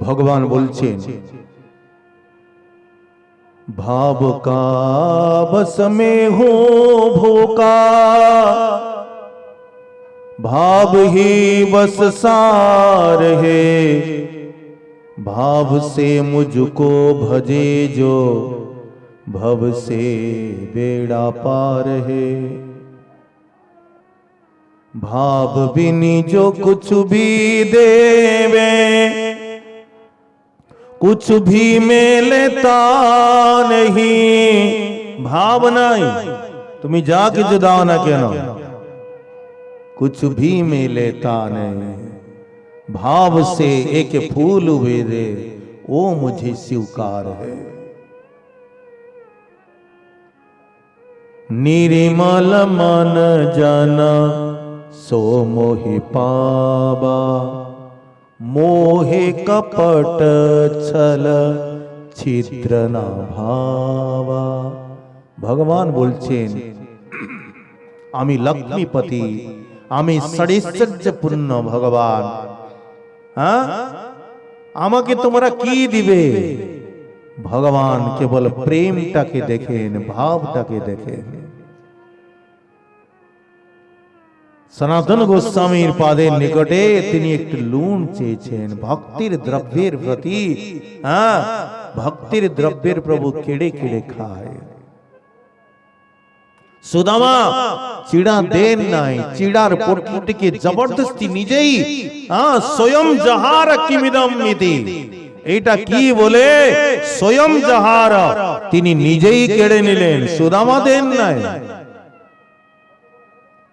ভগবান বলছেন भाव का बस में हो भोका भाव ही बस सार है भाव से मुझको भजे जो भव से बेड़ा पार है भाव बिनी जो कुछ भी देवे कुछ भी मैं लेता नहीं। भावना तुम्हें जाके जुदाओ ना कहना। कुछ भी मैं लेता नहीं। भाव से एक फूल हुए दे। वो मुझे स्वीकार है। निर्मल मन जाना सो मोहि पाबा মোহে কপট ছল ছিদ্র না ভাবা ভগবান বলছেন আমি লক্ষ্মীপতি, আমি ষড়ৈশ্বর্যপূর্ণ ভগবান। হ্যাঁ? আমাকে তোমরা কি দিবে? ভগবান কেবল প্রেমটাকে দেখেন, ভাবটাকে দেখেন। সনাতন গোস্বামীর পাদের নিকটে তিনি একটু লুণ চেয়েছেন। ভক্তির দ্রব্যের প্রতি হ্যাঁ ভক্তির দ্রব্যের প্রভু কেড়ে কেড়ে খায়। সুদামা, চিড়া দেন নাই, চিড়ার পটপটিকে জবরদস্তি নিজেই হ্যাঁ স্বয়ং যাহার কিমিদম এটা কি বলে? স্বয়ং যাহার, তিনি নিজেই কেড়ে নিলেন, সুদামা দেন নাই।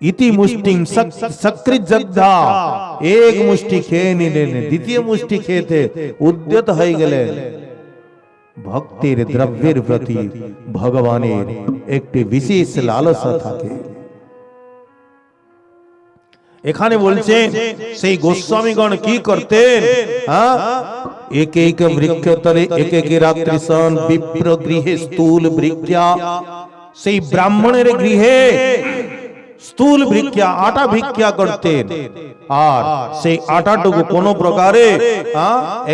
ইতি মুষ্টিং সক্রিয় জগ্ধা এক মুষ্টি খেয়ে নিলেন দ্বিতীয় মুষ্টি খেতে উদ্যত হয়ে গেলেন ভক্তির দ্রব্যের প্রতি ভগবানের একটি বিশেষ লালসা থাকে এখানে বলছে সেই গোস্বামীগণ কি করতেন হ্যাঁ এক এক বৃক্ষ তলে এক এক রাত্রি সন বিপ্র গৃহে স্থূল বৃক্ষা সেই ব্রাহ্মণের গৃহে স্থূল ভিক্ষা আটা ভিক্ষা করতেন। আর সেই আটাটুকু কোন প্রকারে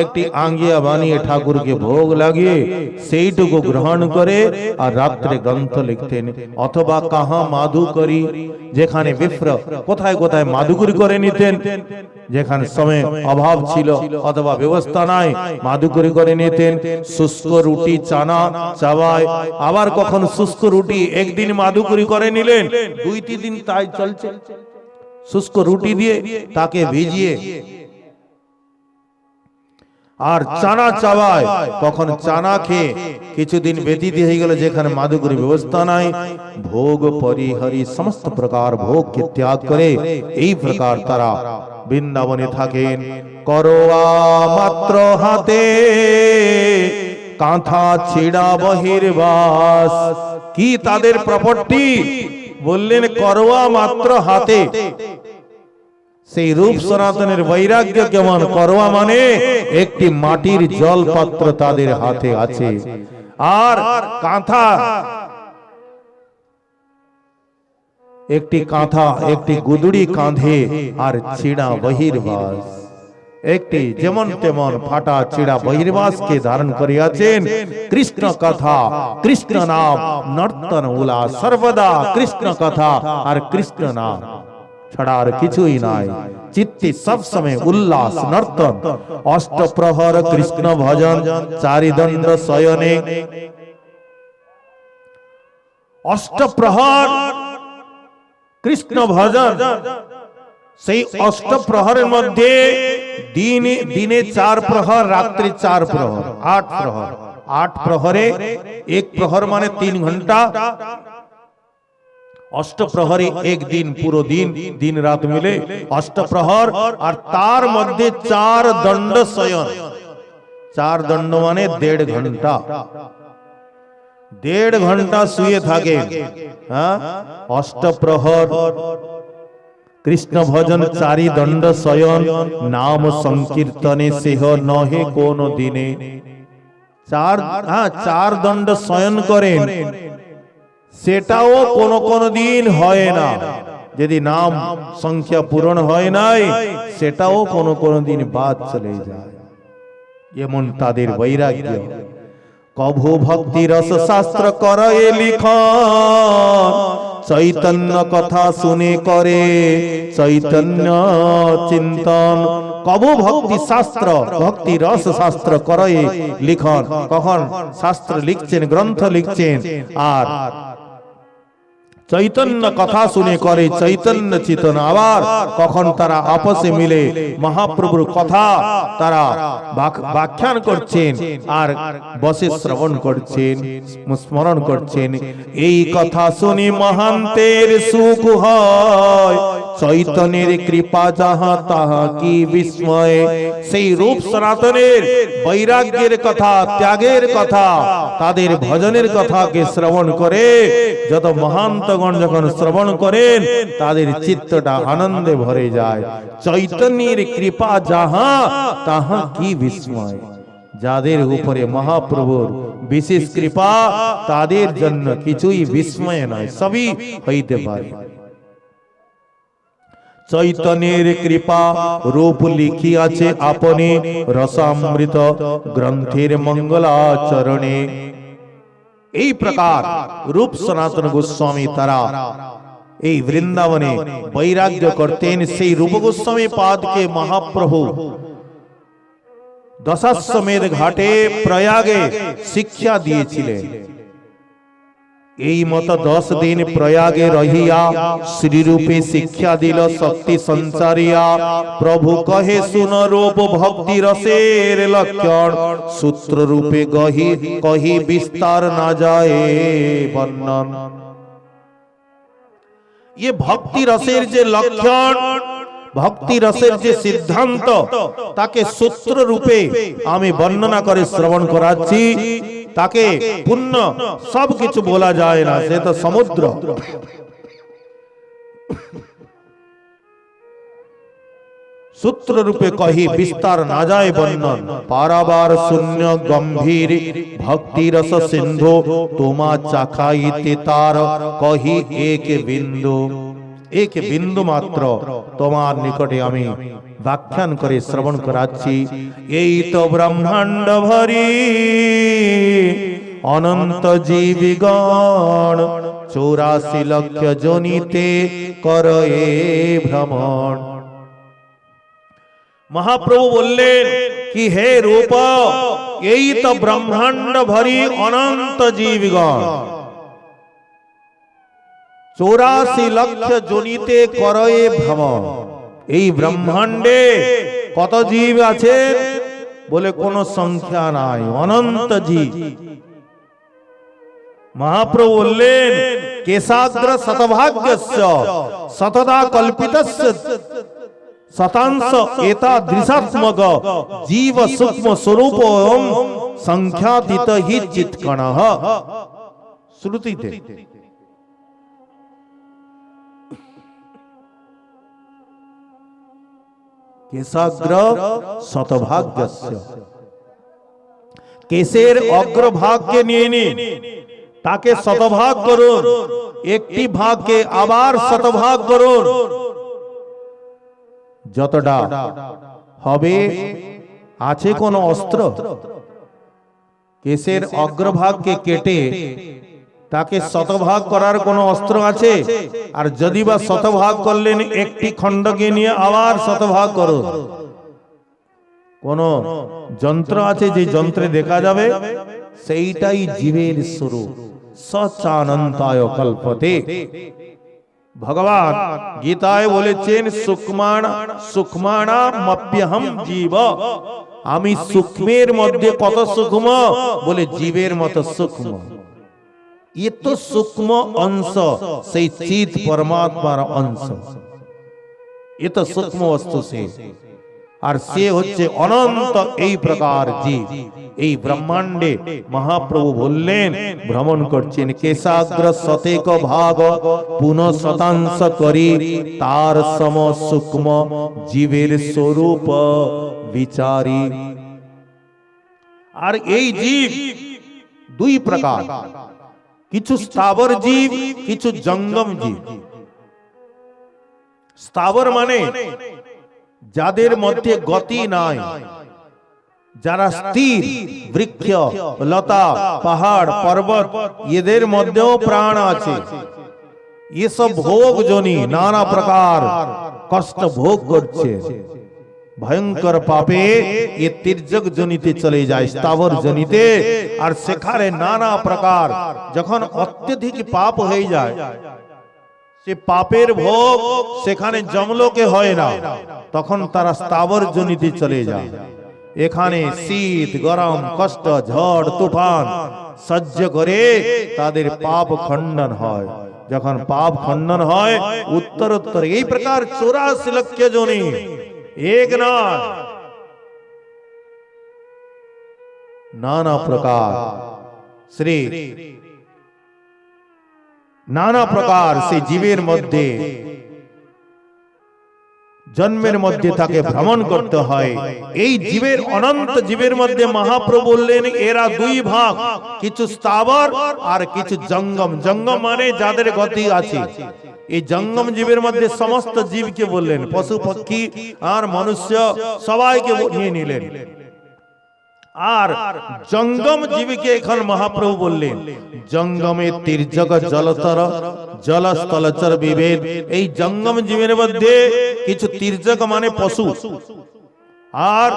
একটি আঙ্গিয়া বানিয়ে ঠাকুরকে ভোগ লাগিয়ে সেইটুকু গ্রহণ করে আর রাত্রে গ্রন্থ লিখতেন। অথবা কাহা মাধুকরি যেখানে বিপ্র কোথায় কোথায় মাধুকরি করে নিতেন যেখানে সময় অভাব ছিল অথবা ব্যবস্থা নাই মাধুকরি করে নিতেন শুষ্ক রুটি চানা চাওয়ায় আবার কখন শুষ্ক রুটি একদিন মাধুকরি করে নিলেন দুই তিন দিন তাই চলছে। শুষ্ক রুটি দিয়ে তাকে ভিজিয়ে। আর চানা চাওয়ায় কখন চানা খেয়ে কিছুদিন ব্যতীত হয়ে গেল, যেখানে মাধুকরী ব্যবস্থা নাই। ভোগ পরিহরি সমস্ত প্রকার ভোগকে ত্যাগ করে এই প্রকার তারা বৃন্দাবনে থাকেন। করোয়া মাত্র হাতে, কাঁথা ছিড়া বহির্বাস। কি তাদের প্রপর্টি বললেন করোয়া মাত্র হাতে। সেই রূপ সনাতনের বৈরাগ্য কেমন? করোয়া মানে একটি মাটির জল পাত্র তাদের হাতে আছে। আর কাঁথা। একটি কাঁথা একটি গুদুড়ি কাঁধে আর ছিড়া বহির্বাস। একটি যেমন তেমন ফাটা চিড়া বহির্বাসকে ধারণ করিয়াছেন। কৃষ্ণ কথা, কৃষ্ণ নাম, নর্তন উলা সর্বদা কৃষ্ণ কথা আর কৃষ্ণ নাম ছাড়া আর কিছুই নাই। চিত্তে সব সময় উল্লাস, নর্তন অষ্ট প্রহর কৃষ্ণ ভজন, চারিদণ্ড শয়নে। অষ্ট প্রহর কৃষ্ণ ভজন সেই অষ্ট প্রহরের মধ্যে দিনে দিনে চার প্রহর রাত্রি চার প্রহর আট প্রহর। আট প্রহরে এক প্রহর মানে তিন ঘণ্টা। অষ্ট প্রহরে এক দিন পুরো দিন দিন রাত মিলে অষ্ট প্রহর আর তার মধ্যে চার দণ্ড শয়ন। চার দণ্ড মানে দেড় ঘণ্টা। দেড় ঘণ্টা শুয়ে থাকে। হ্যাঁ? অষ্ট প্রহর কৃষ্ণ ভজন চারি দণ্ড শয়ন, নাম সংকীর্তনে সেহ নহে কোন দিনে। চার হ্যাঁ চার দণ্ড শয়ন করেন, সেটাও কোন কোন দিন হয় না। যদি নাম সংখ্যা পূরণ হয় নাই, সেটাও কোন কোন দিন বাদ চলে যায়। এমন তাদের বৈরাগ্য। কভু ভক্তি রস শাস্ত্র করে লিখন চৈতন্য কথা শুনে করে, চৈতন্য চিন্তন। কবু ভক্তি শাস্ত্র, ভক্তি রস শাস্ত্র করে লিখন। কখন? শাস্ত্র লিখছেন, গ্রন্থ লিখছেন। আর চৈতন্য কথা শুনে করে চৈতন্য চেতন আবার কখন তারা আপসে মিলে মহাপ্রভুর কথা তারা ব্যাখ্যান করছেন আর বসে শ্রবণ করছেন, স্মরণ করছেন। এই কথা শুনি মহান্তের সুখ হয়। চৈতন্যের কৃপা যাহা তাহা কি বিস্ময় সেই রূপ সনাতনের বৈরাগ্যের কথা ত্যাগের কথা তাদের ভজনের কথাকে শ্রবণ করে যত মহান্তগণ যখন শ্রবণ করেন তাদের চিত্তটা আনন্দে ভরে যায় চৈতন্যের কৃপা যাহা তাহা কি বিস্ময় যাদের উপরে মহাপ্রভুর বিশেষ কৃপা তাদের জন্য কিছুই বিস্ময় নয় সবই হইতে পারে চৈতন্যের কৃপা রূপ লিখিয়াছে আপনি রসামৃত গ্রন্থের মঙ্গলাচরণে। এই প্রকার রূপ সনাতন গোস্বামী তারা এই বৃন্দাবনে বৈরাগ্য করতেন সেই রূপ গোস্বামী পাদকে মহাপ্রভু। দশাশ্বমেধ ঘাটে প্রয়াগে শিক্ষা দিয়েছিলেন। এই মত দশ দিন প্রয়াগে রহিয়া শ্রীরূপে শিক্ষা দিল শক্তি সঞ্চারিয়া। প্রভু কহে শুন রূপ ভক্তি রসের লক্ষণ। সূত্র রূপে গহি কহি বিস্তার না যায় বর্ণন। ये ভক্তি রসের যে লক্ষণ ভক্তি রসের যে সিদ্ধান্ত তাকে সূত্র রূপে আমি বর্ণনা করে শ্রবণ করাচ্ছি। তাকে পুণ্য সব কিছু বলা যায় না সে তো সমুদ্র। সূত্র রূপে কহি বিস্তার না যায় বর্ণন। পারাবার শূন্য গম্ভীর ভক্তি রস সিন্ধু তোমা চাখাইতে তার কহি এক বিন্দু। এক বিন্দু মাত্র। তোমার নিকটে আমি ব্যাখ্যান করে শ্রবণ করাচ্ছি। এই তো ব্রহ্মাণ্ড ভরি। অনন্ত জীবিগণ চৌরাশি লক্ষ জনিতে কর এ ভ্রমণ। মহাপ্রভু বললেন, কি হে রূপ এই তো ব্রহ্মাণ্ড ভরি অনন্ত জীবগণ। চৌরাশি লক্ষ জনিতে করয়ে ভ্রমণ। এই ব্রহ্মাণ্ডে কত জীব আছে বলে কোনো সংখ্যা নাই। অনন্ত জীব। মহাপ্রভু বললেন কেশাগ্র শতভাগ্যস্য শতদা কল্পিতস্য শতাংশ এতাদৃশাত্মক জীব সূক্ষ্ম স্বরূপ সংখ্যাতীত হি চিৎকণ। শ্রুতিতে কেশাগ্র শতভাগ্যস্য। কেশের অগ্রভাগকে নিয়ে নিন। তাকে শতভাগ করুন। একটি ভাগকে আবার শতভাগ করুন। যতটা হবে আছে কোন অস্ত্র? কেশের অগ্রভাগকে কেটে তাকে শতভাগ করার কোনো অস্ত্র আছে? আর যদি বা শতভাগ করলেন, একটি খণ্ডকে নিয়ে আবার শতভাগ করো কোন যন্ত্র আছে যে যন্ত্রে দেখা যাবে? সেইটাই জীবের স্বরূপ। সচানন্তায় কল্পতে। ভগবান গীতায় বলেছেন, সুকমাণ সুকমাণা মপ্যহম জীব। আমি সূক্ষ্মের মধ্যে কত সূক্ষ্ম? বলে, জীবের মতো সূক্ষ্ম। এ তো সূক্ষ্ম অংশ সেই চিত পরমাত্মার অংশ। এ তো সূক্ষ্ম বস্তু সে। আর সে হচ্ছে অনন্ত এই প্রকার জীব। এই ব্রহ্মাণ্ডে মহাপ্রভু বললেন ভ্রমণ করছেন কেশাগ্র শতেক ভাগ পুনঃ শতাংশ করি তার সম সূক্ষ্ম জীবের স্বরূপ বিচারি। আর এই জীব দুই প্রকার। কিছু স্থাবর জীব কিছু জঙ্গম জীব। স্থাবর মানে যাদের মধ্যে গতি নাই। যারা স্থির বৃক্ষ লতা পাহাড় পর্বত এদের মধ্যেও প্রাণ আছে। এসব ভোগ জনি নানা প্রকার কষ্ট ভোগ করছে। ভয়ঙ্কর পাপে এ তির্যক জনিতে চলে যায়, স্থাবর জনিতে। আর সেখানে নানা প্রকার যখন অত্যধিক পাপ হয়ে যায়, সে পাপের ভোগ সেখানে জমলোকে হয় না, তখন তারা স্থাবর জনিতে চলে যায়। এখানে শীত, গরম, কষ্ট, ঝড়, তুফান সহ্য করে তাদের পাপ খণ্ডন হয়। যখন পাপ খণ্ডন হয় উত্তর উত্তর এই প্রকার চৌরাশি লক্ষ জনি এক নয় নানা প্রকার শ্রী নানা প্রকার সে জীবের মধ্যে জন্মের মধ্যে তাকে ভ্রমণ করতে হয় এই জীবের অনন্ত জীবের মধ্যে মহাপ্রভু বললেন এরা দুই ভাগ কিছু স্থাবর আর কিছু জঙ্গম জঙ্গম মানে যাদের গতি আছে এই জঙ্গম জীবের মধ্যে সমস্ত জীবকে বললেন, পশু, পক্ষী আর মনুষ্য সবাইকে নিয়ে নিলেন। আর জঙ্গম জীবকে এখন মহাপ্রভু বললেন, জঙ্গমে তীর্যক জলতর, জলস্থলচর বিভেদ। এই জঙ্গম জীবের মধ্যে কিছু তীর্যক মানে পশু। আর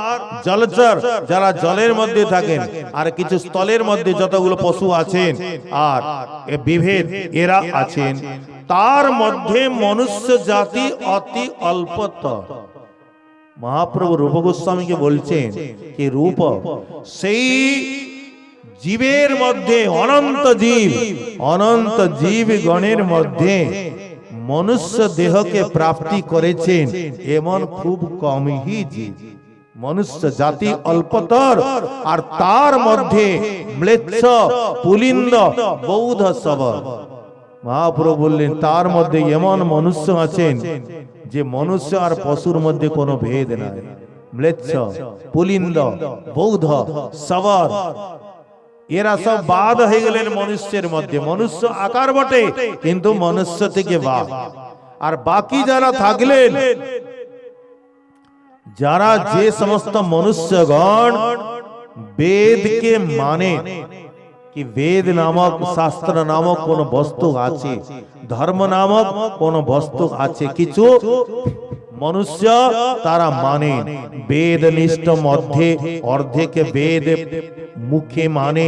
জলচর যারা জলের মধ্যে থাকেন, আর কিছু স্থলের মধ্যে যতগুলো পশু আছেন, আর বিভেদ এরা আছেন, তার মধ্যে মনুষ্য জাতি অতি অল্পতর মহাপ্রভু রূপ গোস্বামীকে বলছেন কি, রূপ, সেই জীবের মধ্যে অনন্ত জীব অনন্ত জীব গণের মধ্যে মনুষ্য দেহকে প্রাপ্তি করেছেন, এমন খুব কমই জীব। মনুষ্য জাতি অল্পতর আর তার মধ্যে ম্লেচ্ছ পুলিন্দ বৌদ্ধ সবর। মহাপ্রভু বললেন তার মধ্যে এমন মনুষ্য আছেন যে মনুষ্য আর পশুর মধ্যে কোনো ভেদ নাই। ম্লেচ্ছ পুলিন্দ বৌদ্ধ সবর। এরা সব বাদ হয়ে গেলেন মনুষ্যের মধ্যে। মনুষ্য আকার বটে কিন্তু মনুষ্য থেকে বাদ। আর বাকি যারা থাকলেন যারা যে সমস্ত মনুষ্যগণ বেদকে মানে কি বেদ নামক শাস্ত্র নামক কোন বস্তু আছে ধর্ম নামক কোন বস্তু আছে কিছু মনুষ্য তারা মানে বেদ নিষ্ঠ মধ্যে অর্ধেক বেদ মুখে মানে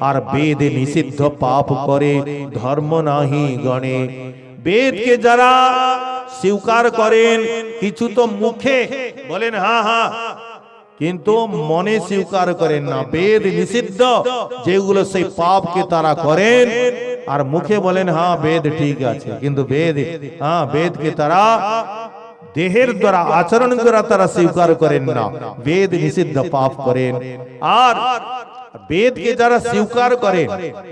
আর বেদ নিষিদ্ধ পাপ করে ধর্ম নাহি গণে বেদকে যারা স্বীকার করেন কিছু তো মুখে বলেন হ্যাঁ হ্যাঁ কিন্তু মনে স্বীকার করেন না, বেদ নিষিদ্ধ, যেগুলো সেই পাপকে তারা করেন। আর মুখে বলেন হ্যাঁ বেদ ঠিক আছে। কিন্তু বেদ হ্যাঁ বেদকে তারা দেহের দ্বারা আচরণ করা তারা স্বীকার করেন না। বেদ নিষিদ্ধ পাপ করেন। আর বেদকে যারা স্বীকার করেন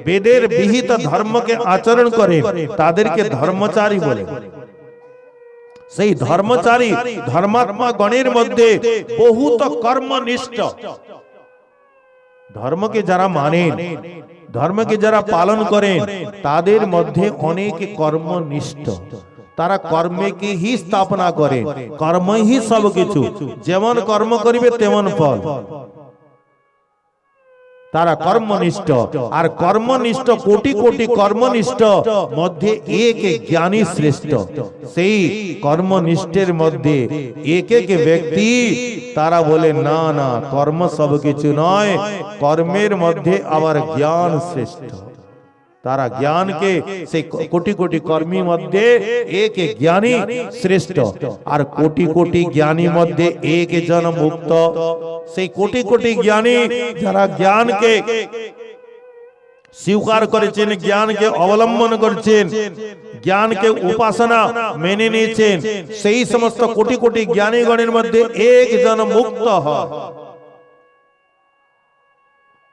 বেদের বিহিত ধর্মকে আচরণ করেন তাদেরকে ধর্মচারী বলে। সেই ধর্মচারী ধর্মাত্মা গণের মধ্যে বহুত কর্মনিষ্ঠ। ধর্মকে যারা মানেন ধর্মকে যারা পালন করেন তাদের মধ্যে অনেক কর্মনিষ্ঠ। তারা কর্মকে হি স্থাপনা করে কর্মই হি সব কিছু। যেমন কর্ম করিবে তেমন ফল। তারা কর্মনিষ্ঠ। আর কর্মনিষ্ঠ কোটি কোটি কর্মনিষ্ঠ মধ্যে এক জ্ঞানী শ্রেষ্ঠ। সেই কর্মনিষ্ঠের মধ্যে এক এক ব্যক্তি তারা বলে না না কর্ম সব কিছু নয় কর্মের মধ্যে আবার জ্ঞান শ্রেষ্ঠ। তারা জ্ঞানকে সেই কোটি কোটি কর্মী মধ্যে এক জ্ঞানী শ্রেষ্ঠ আর কোটি কোটি জ্ঞানী মধ্যে এক জন মুক্ত সেই কোটি কোটি জ্ঞানী যারা জ্ঞানকে স্বীকার করেছেন জ্ঞানকে অবলম্বন করছেন জ্ঞানকে উপাসনা মেনে নিয়েছেন সেই সমস্ত কোটি কোটি জ্ঞানীগণের মধ্যে একজন মুক্ত হয়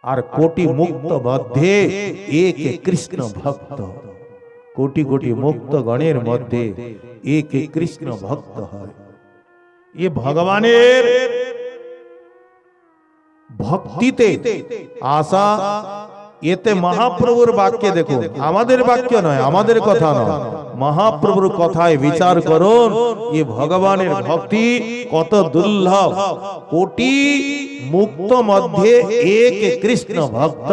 আর কোটি মুক্ত মধ্যে এক কৃষ্ণ ভক্ত। কোটি কোটি মুক্ত গণের মধ্যে এক কৃষ্ণ ভক্ত হয়। এ ভগবানের ভক্তিতে আশা এতে মহাপ্রভুর বাক্যে দেখুন আমাদের বাক্য নয় আমাদের কথা নয়। মহাপ্রভুর কথায় বিচার করুন। এ ভগবানের ভক্তি কত দুর্লভ। কোটি মুক্ত মধ্যে এক কৃষ্ণ ভক্ত।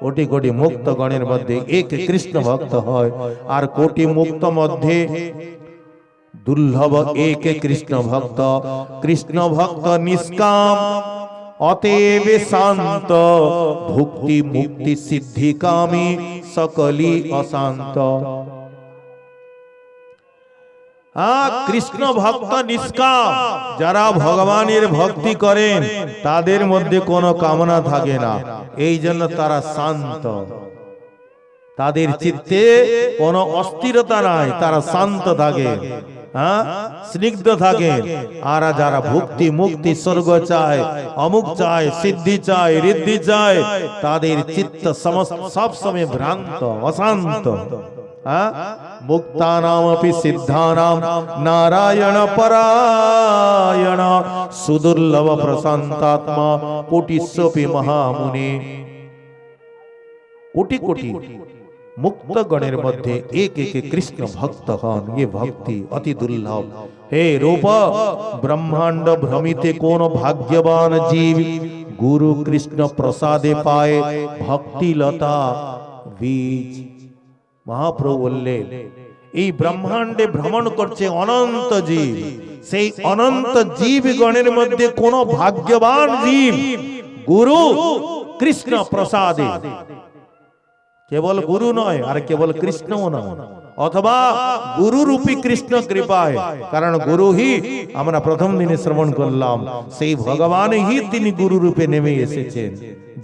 কোটি কোটি মুক্ত গণের মধ্যে এক কৃষ্ণ ভক্ত হয়। আর কোটি মুক্ত মধ্যে দুর্লভ এক কৃষ্ণ ভক্ত। কৃষ্ণ ভক্ত নিষ্কাম। অতএব শান্ত ভুক্তি মুক্তি সিদ্ধি কামী সকলি অশান্ত কৃষ্ণ ভক্ত নিষ্কাম যারা ভগবানের ভক্তি করেন তাদের মধ্যে কোনো কামনা থাকে না এই জন্য তারা শান্ত। তাদের চিত্তে কোনো অস্থিরতা নাই তারা শান্ত থাকে। হ্যাঁ? স্নিগ্ধ থাকে। আর যারা ভক্তি, মুক্তি, স্বর্গ চায়, অমুক চায়, সিদ্ধি চায়, ঋদ্ধি চায়, তাদের চিত্ত সমস্ত সব সময় ভ্রান্ত, অশান্ত। হ্যাঁ? মুক্তানামপি সিদ্ধানাম, নারায়ণ পরায়ণ, সুদুর্লভ প্রশান্তাত্মা কোটিস্বপি মহামুনি। কোটি কোটি। মুক্ত গণের মধ্যে এক এক কৃষ্ণ ভক্ত হন এ ভক্তি অতি দুর্লভ। হে রূপ ব্রহ্মাণ্ড ভ্রমিতে কোন ভাগ্যবান জীব গুরু কৃষ্ণ প্রসাদে পায় ভক্তি লতা বীজ মহাপ্রভু বললেন এই ব্রহ্মাণ্ডে ভ্রমণ করছে অনন্ত জীব। সেই অনন্ত জীব গণের মধ্যে কোন ভাগ্যবান জীব গুরু কৃষ্ণ প্রসাদে। কেবল গুরু নয় আর কেবল কৃষ্ণও নয়। অথবা গুরু রূপী কৃষ্ণ কৃপায়। কারণ গুরু হি আমরা প্রথম দিনে শ্রবণ করলাম। সেই ভগবান হি তিনি গুরু রূপে নেমে এসেছেন।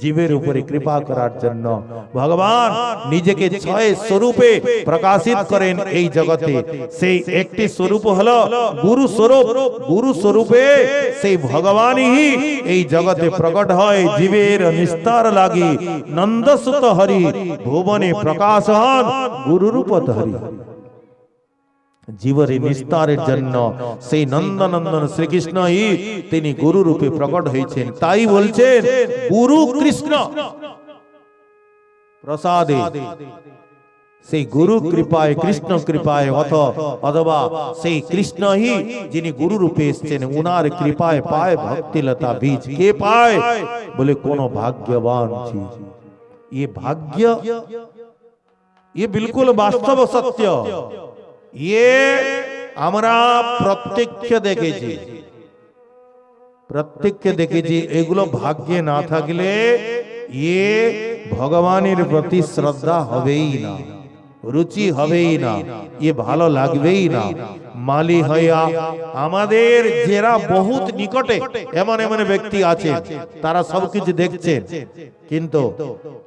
জীবের উপরে কৃপা করার জন্য। ভগবান নিজেকে ছয় স্বরূপে প্রকাশিত করেন এই জগতে। সেই একটি স্বরূপ হলো গুরু স্বরূপ। গুরু স্বরূপে সেই ভগবানই এই জগতে প্রকট হয়। জীবের নিস্তার লাগি নন্দসুত হরি ভুবনে প্রকাশ হন গুরুরূপত হরি। জীবরে নিস্তারের জন্য সেই নন্দনন্দন শ্রীকৃষ্ণই তিনি গুরু রূপে প্রকট হয়েছেন তাই বলছেন গুরু কৃষ্ণ প্রসাদে সেই গুরু কৃপায় কৃষ্ণ কৃপায় অথ অথবা সেই কৃষ্ণই যিনি গুরু রূপে এসেছেন উনার কৃপায় পায় ভক্তিলতা বীজ কে পায় বলে কোন ভাগ্যবান জীব ये भाग्य ये बिल्कुल वास्तव सत्य ये আমরা প্রত্যক্ষ দেখেছি। প্রত্যক্ষ দেখেছি, এগুলো ভাগ্যে না থাকলে ইয়ে ভগবানের প্রতি শ্রদ্ধা হবেই না, রুচি হবেই না ইয়ে ভালো লাগবেই না। মালি হইয়া আমাদের যারা বহুত নিকটে এমন এমন ব্যক্তি আছে, তারা সবকিছু দেখছে কিন্তু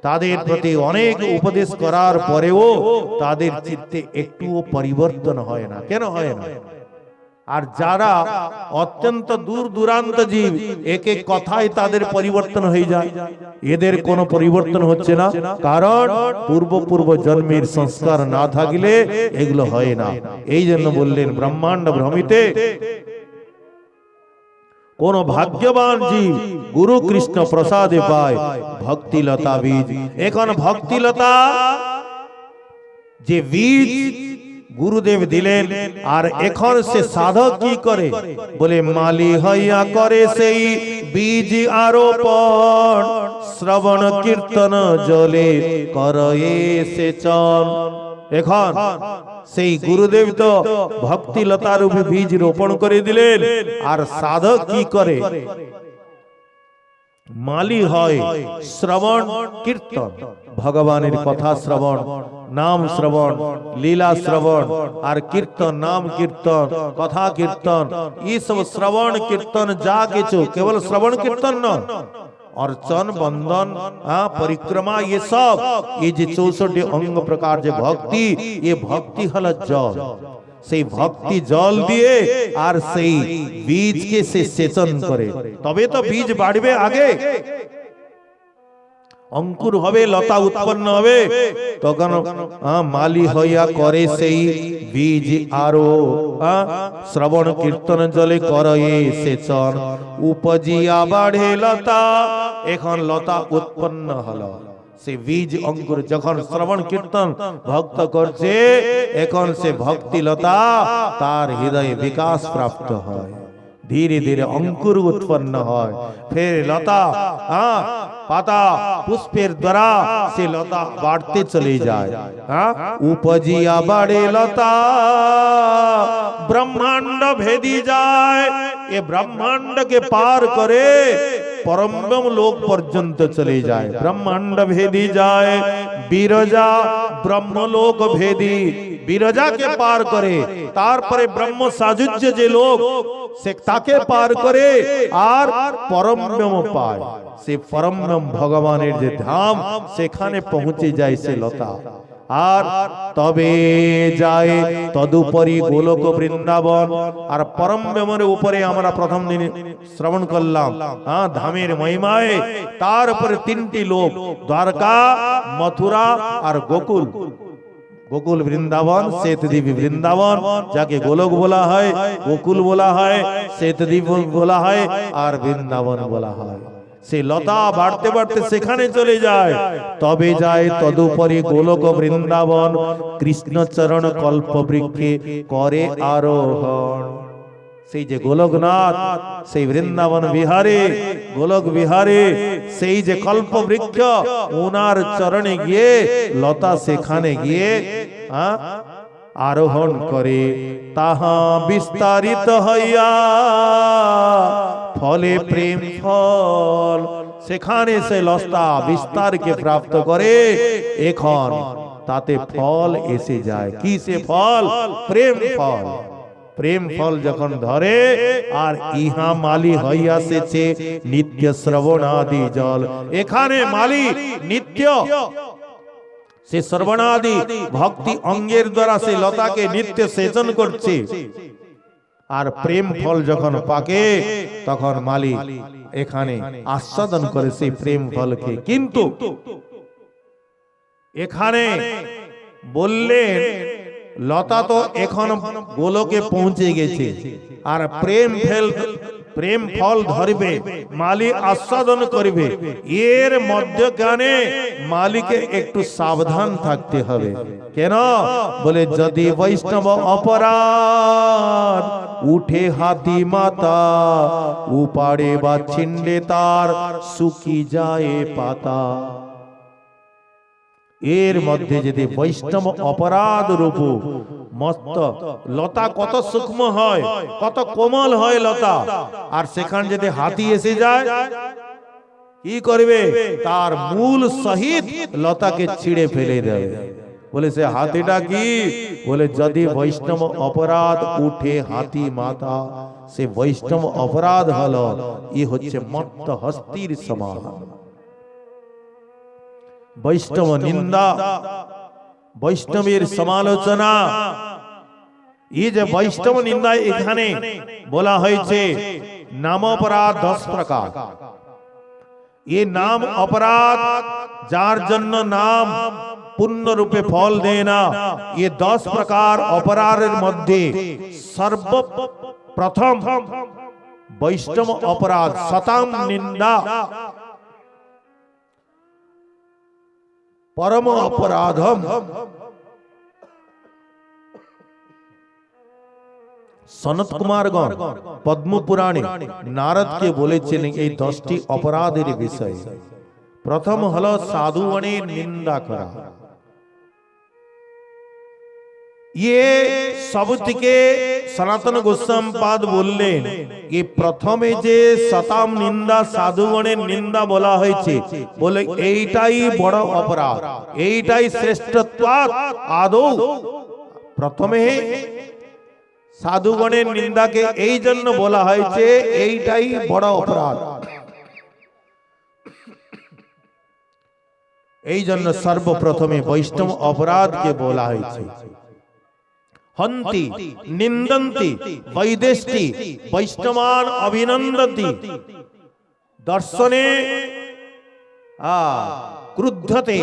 তাদের প্রতি অনেক উপদেশ করার পরেও তাদের চিত্তে একটুও পরিবর্তন হয় না। কেন হয় না? আর যারা অত্যন্ত দূর দূরান্ত জীব, এক এক কথায় তাদের পরিবর্তন হয়ে যায়। এদের কোনো পরিবর্তন হচ্ছে না, কারণ পূর্ব পূর্ব জন্মের সংস্কার না থাকলে এগুলো হয় না। এই জন্য বললেন ব্রহ্মাণ্ড ভ্রমিতে, কোন ভাগ্যবান জীব গুরু কৃষ্ণ প্রসাদে পায় ভক্তিলতা বীজ। এখন ভক্তিলতা যে বীজ গুরুদেব দিলেন, আর এখন সে সাধক কি করে? বলে, মালি হইয়া করে সেই বীজ আরোপণ। শ্রবণ, কীর্তন, জলে করে সে চন। এখন সেই গুরুদেব তো ভক্তিলতার উপরে বীজ রোপণ করে দিলেন, আর সাধক কি করে? মালি হয় শ্রবণ, কীর্তন। ভগবানের কথা শ্রবণ নাম শ্রবণ লীলা শ্রবণ আর কীর্তন নাম কীর্তন কথা কীর্তন এই সব শ্রবণ কীর্তন যা কিছু কেবল শ্রবণ কীর্তন নয় অর্চন বন্ধন हाँ, परिक्रमा ये सब ये যে চৌষট্টি অঙ্গ প্রকার যে ভক্তি এ ভক্তি হল জল সেই ভক্তি জল দিয়ে আর সেই বীজকে সে সেচন করে তবে তো বীজ বাড়বে আগে অঙ্কুর হবে, লতা উৎপন্ন হবে। তখন মালি হইয়া করে সেই বীজ আরও শ্রবণ কীর্তন জলে করয়ে সেচন। উপজিয়া বাড়ে লতা, এখন লতা উৎপন্ন হলো। সে বীজ অঙ্কুর যখন শ্রবণ কীর্তন ভক্ত করছে, এখন সে ভক্তি লতা, তার হৃদয়ে বিকাশ প্রাপ্ত হয়। ধীরে ধীরে অঙ্কুর উৎপন্ন হয়। ফের লতা পাতা পুষ্পের দ্বারা সে লতা বাড়তে চলে যায় হ্যাঁ উপজিয়া বাড়ে লতা ব্রহ্মাণ্ড ভেদি যায় এ ব্রহ্মাণ্ডকে পার করে পরম লোক পর্যন্ত চলে যায় ব্রহ্মাণ্ড ভেদি যায় বিরজা ব্রহ্মলোক ভেদি বিরজাকে পার করে তারপরে ব্রহ্ম সাজুজ্য যে লোক সে তাকে পার করে আর পরম ব্রহ্ম পায় সে পরম ভগবানের যে ধাম, সেখানে পৌঁছে যায় সে লতা। আর তবে যায় তদুপরি গোলক বৃন্দাবন। আর পরম ব্রহ্মের উপরে আমরা প্রথম দিন শ্রবণ করলাম হ্যাঁ ধামের মহিমায়। তার উপরে তিনটি লোক, দ্বারকা, মথুরা আর গোকুল। গোকুল বৃন্দাবন, শ্বেতদ্বীপ বৃন্দাবন, যাকে গোলক বলা হয়, গোকুল বলা হয়, শ্বেতদ্বীপ বলা হয়, আর বৃন্দাবন বলা হয়। সে লতা বাড়তে বাড়তে সেখানে চলে যায়। তবে যায় তদুপরি গোলক বৃন্দাবন। কৃষ্ণচরণ কল্প বৃক্ষে করে আরোহণ। সেই যে গোলকনাথ সেই বৃন্দাবন বিহারে গোলক বিহারে সেই যে কল্প বৃক্ষ ওনার চরণে গিয়ে লতা সেখানে গিয়ে আরোহণ করে। তাহা বিস্তারিত হইয়া ফলে প্রেম ফল। সেখানে সে লস্তা বিস্তারকে প্রাপ্ত করে। এখন তাতে ফল এসে যায়। কি সে ফল? প্রেম ফল। প্রেম ফল যখন ধরে, আর ইহা মালি হইয়াছেছে নিত্য শ্রবণাদি জল। এখানে মালি নিত্য। সে শ্রবণাদি ভক্তি অঙ্গের দ্বারা সে লতাকে নিত্য সেচন করছে। আর প্রেম ফল যখন পাকে তখন মালি এখানে আস্বাদন করে সেই প্রেম ফলকে। কিন্তু এখানে বললেন লতা তো এখন গোলকে পৌঁছে গেছে। আর প্রেম ফেল প্রেম ফল ধরবে মালি আস্বাদন করবে। এর মধ্যখানে মালিকে একটু সাবধান থাকতে হবে। কেন? বলে যদি বৈষ্ণব অপরাধ উঠে হাতি মাতা উপারে বা ছিন্ডে তার শুকি যায় পাতা। এর মধ্যে যদি বৈষ্ণব অপরাধ রূপ, মস্ত লতা কত সূক্ষ্ম হয়, কত কোমল হয় লতা, আর সেখানে যদি হাতি এসে যায়, কি করবে? তার মূল সহিত লতাকে ছিঁড়ে ফেলে দেবে। বলে সে হাতিটা কি? বলে যদি বৈষ্ণব অপরাধ উঠে হাতি মাথা সে বৈষ্ণব অপরাধ হলো ই হচ্ছে মত্ত হস্তির সমান বৈষ্ণব নিন্দা বৈষ্ণবের সমালোচনা। এই যে বৈষ্ণব নিন্দা এখানে বলা হয়েছে নাম অপরাধ দশ প্রকার। এ নাম অপরাধ যার জন্য নাম পূর্ণ রূপে ফল দেয় না এ দশ প্রকার অপরাধের মধ্যে সর্বপ্রথম বৈষ্ণব অপরাধ শতাম নিন্দা পরম অপরাধম সনত কুমারগণ পদ্ম পুরাণে নারদকে বলেছিলেন এই দশটি অপরাধের বিষয়ে প্রথম হলো সাধুগণের নিন্দা করা ইয়ে সব থেকে সনাতন গোস্বাম পাদ বললেন কি প্রথমে যে শতাম নিন্দা সাধুগণের নিন্দা বলা হয়েছে বলে এইটাই বড় অপরাধ এইটাই শ্রেষ্ঠত্ব আদৌ প্রথমে সাধুগণের নিন্দাকে এই জন্য বলা হয়েছে, এইটাই বড় অপরাধ। এই জন্য সর্বপ্রথমে বৈষ্ণব অপরাধকে বলা হয়েছে। হন্তি নিন্দন্তি বৈদেশটি বৈষ্ণবান অভিনন্দতি দর্শনে ক্রুদ্ধতে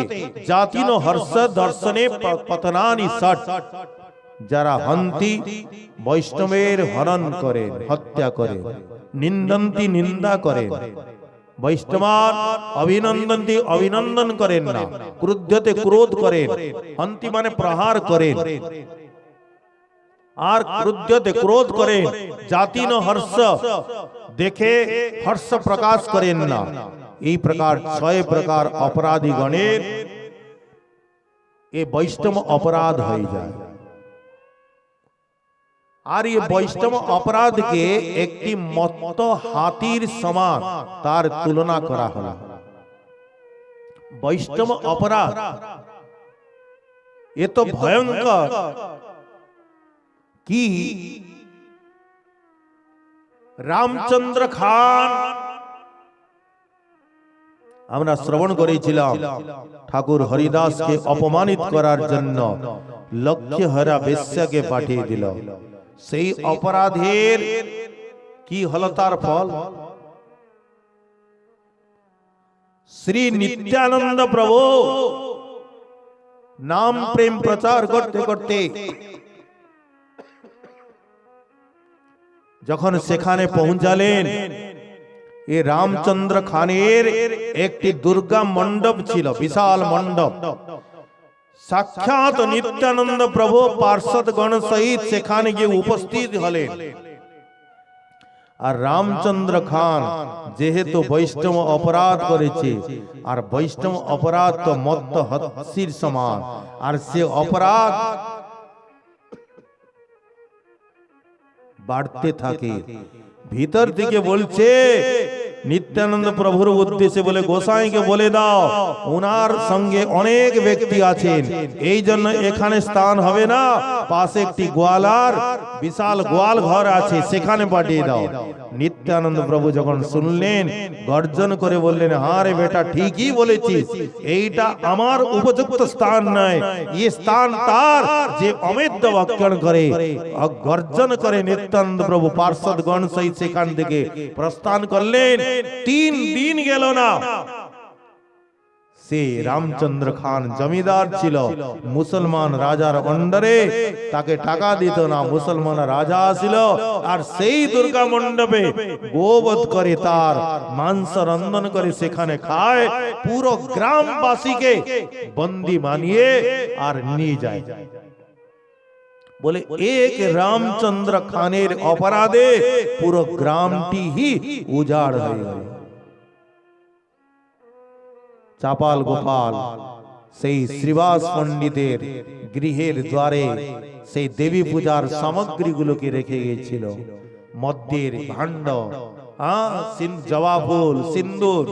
জাতিনো হর্ষ দর্শনে পতনানি ষট যারা হন্তি বৈষ্ণবের হরণ করে হত্যা করে নিন্দন্তি নিন্দা করে বৈষ্ণবান অভিনন্দন দিয়ে অভিনন্দন করেন না ক্রুদ্ধতে ক্রোধ করেন হন্তি মানে প্রহার করেন আর ক্রুদ্ধতে ক্রোধ করেন জাতি ন হর্ষ। দেখে হর্ষ প্রকাশ করেন না। এই প্রকার ছয় প্রকার অপরাধী গণের এ বৈষ্ণব অপরাধ হয়ে যায়। আর এই বৈষ্ণব অপরাধকে একটি মত্ত হাতির সমান তার তুলনা করা হলো। বৈষ্ণব অপরাধ। এ তো ভয়ঙ্কর। কি রামচন্দ্র খান আমরা শ্রবণ করেছিলাম ঠাকুর হরিদাসকে অপমানিত করার জন্য লক্ষ্য হরা বেশ্যাকে পাঠিয়ে দিল। সেই অপরাধের কি হলো তার ফল? শ্রী নিত্যানন্দ প্রভু নাম প্রেম প্রচার করতে করতে যখন সেখানে পৌঁছালেন এ রামচন্দ্র খানের একটি দুর্গা মণ্ডপ ছিল বিশাল মণ্ডপ। সাক্ষাৎ নিত্যানন্দ প্রভু পার্ষদ গণ সহিত সেখানে গিয়ে উপস্থিত হলেন। আর রামচন্দ্র খান যেহেতু বৈষ্ণব অপরাধ করেছে আর বৈষ্ণব অপরাধ তো মত্ত হস্যির সমান। আর সে অপরাধ বাড়তে থাকে। ভিতর থেকে বলছে নিত্যানন্দ প্রভুর উদ্দেশ্যে বলে গোসাইকে বলে দাও ওনার সঙ্গে অনেক ব্যক্তি আছেন। এই জন্য এখানে স্থান হবে না। পাশে একটি গোয়ালার বিশাল গোয়াল ঘর আছে সেখানে পাঠিয়ে দাও। নিত্যানন্দ প্রভু যখন শুনলেন, গর্জন করে বললেন হ্যাঁ রে বেটা, ঠিকই বলেছিস। এইটা আমার উপযুক্ত স্থান নয় এই স্থান তার যে অমেদ্য ভক্ষণ করে। গর্জন করে নিত্যানন্দ প্রভু পার্শ্বদগণ গণ সহিত সেখান থেকে প্রস্থান করলেন। তিন দিন গেল না। সে রামচন্দ্র খান জমিদার ছিল। মুসলমান রাজার অন্ডারে তাকে টাকা দিত না, মুসলমান রাজা ছিল। আর সেই দুর্গা মণ্ডপে গোবধ করে তার মাংস রন্ধন করে সেখানে খায়, পুরো গ্রামবাসীকে বন্দি বানিয়ে আর নিয়ে যায়। বলে, এক রামচন্দ্র খানের অপরাধে পুরো গ্রামটি হি উজাড় হয়ে গেল। চাপাল গোপাল। সেই শ্রীবাস পণ্ডিতের গৃহের দ্বারে সেই দেবী পূজার সামগ্রীগুলোকে রেখে গিয়েছিল। মদ্যের ভাণ্ড। জবা ফুল সিন্দুর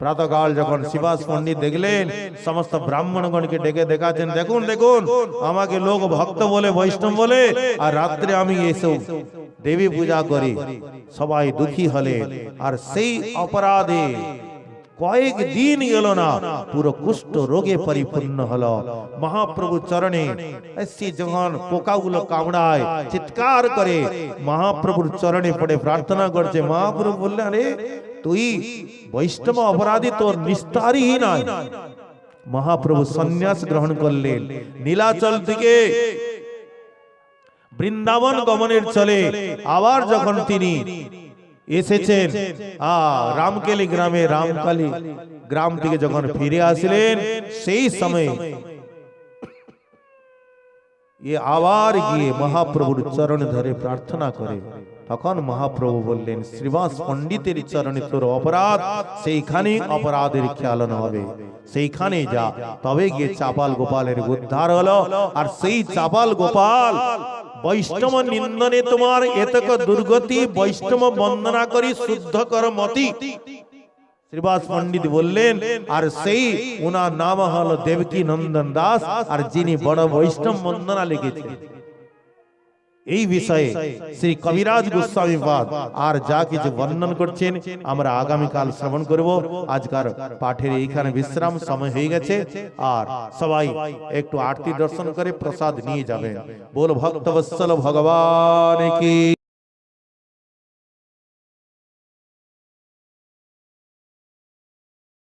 প্রাতকাল যখন শিবাস পণ্ডিত দেখলেন সমস্ত ব্রাহ্মণগণকে ডেকে দেখাচ্ছেন দেখুন দেখুন আমাকে লোক ভক্ত বলে বৈষ্ণব বলে আর রাত্রে আমি এসব দেবী পূজা করি সবাই দুঃখী হলে আর সেই অপরাধে কয়েক দিন গেল না পুরো কুষ্ঠ রোগে পরিপূর্ণ হলো। মহাপ্রভু চরণে এসে যখন পোকাগুলো কামড়ায় চিৎকার করে মহাপ্রভুর চরণে পড়ে প্রার্থনা করছে মহাপ্রভু বললেন আরে তুই বৈষ্ণব অপরাধী তোর নিস্তারই নাই। মহাপ্রভু সন্ন্যাস গ্রহণ করলেন। নীলাচল থেকে বৃন্দাবন গমনের চলে। আবার যখন তিনি এসেছেন। রামকেলি গ্রামে রামকালী গ্রাম থেকে যখন ফিরে আসলেন, সেই সময় এ আবার গিয়ে মহাপ্রভুর চরণ ধরে প্রার্থনা করে। তখন মহাপ্রভু বললেন, শ্রীবাস পণ্ডিতের চরণে তোর অপরাধ সেইখানে অপরাধের খেয়ালন হবে। সেইখানে যা, তবে গিয়ে চাপাল গোপালের উদ্ধার হলো, আর সেই চাপাল গোপাল বৈষ্ণব নিন্দনে তোমার এতক দুর্গতি বৈষ্ণব বন্দনা করি শুদ্ধ কর মতি শ্রীবাস পণ্ডিত বললেন, আর সেই ওনার নাম হল দেবকী নন্দন দাস, আর যিনি বড় বৈষ্ণব বন্দনা লিখেছেন। এই বিষয়ে শ্রী কবিরাজ গোস্বামী বাদ আর যা কিছু বর্ণন করছেন, আমরা আগামীকাল শ্রবণ করব। আজকার পাঠের এইখানে বিশ্রাম সময় হয়ে গেছে আর সবাই একটু আরতি দর্শন করে প্রসাদ নিয়ে যাবেন। বল ভক্তবৎসল ভগবান কি